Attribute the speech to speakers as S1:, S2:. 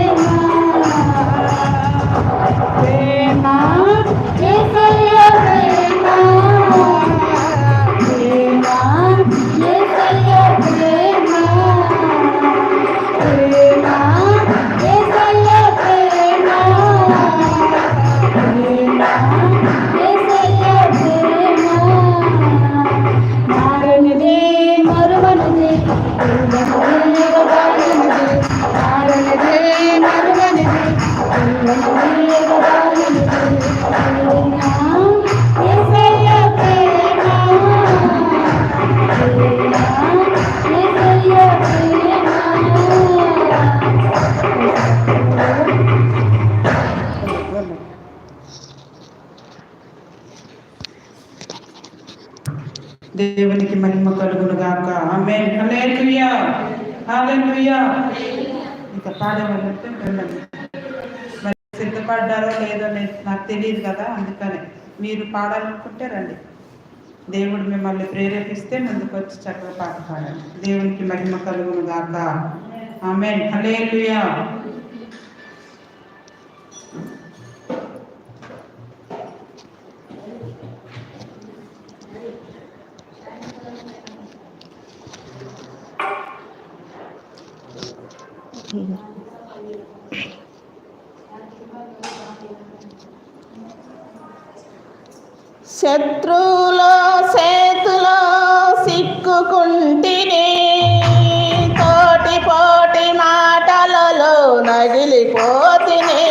S1: Padre.
S2: దేవునికి మహిమ కలుగును గాక ఆమేన్. హల్లెలూయా. హల్లెలూయా. ఇంకా పాడేవాళ్ళంటే వెళ్ళండి మరి సిద్ధపడ్డారో లేదో నాకు తెలియదు కదా అందుకనే మీరు పాడాలనుకుంటే రండి. దేవుడు మిమ్మల్ని ప్రేరేపిస్తే ముందుకు వచ్చి చక్కగా పాట పాడండి. దేవునికి మహిమ కలుగును గాక ఆమేన్. హల్లెలూయా.
S3: శత్రువులో సేతులో సిక్కుకుంటిని తోటి పోటి మాటలలో నగిలిపోతిని.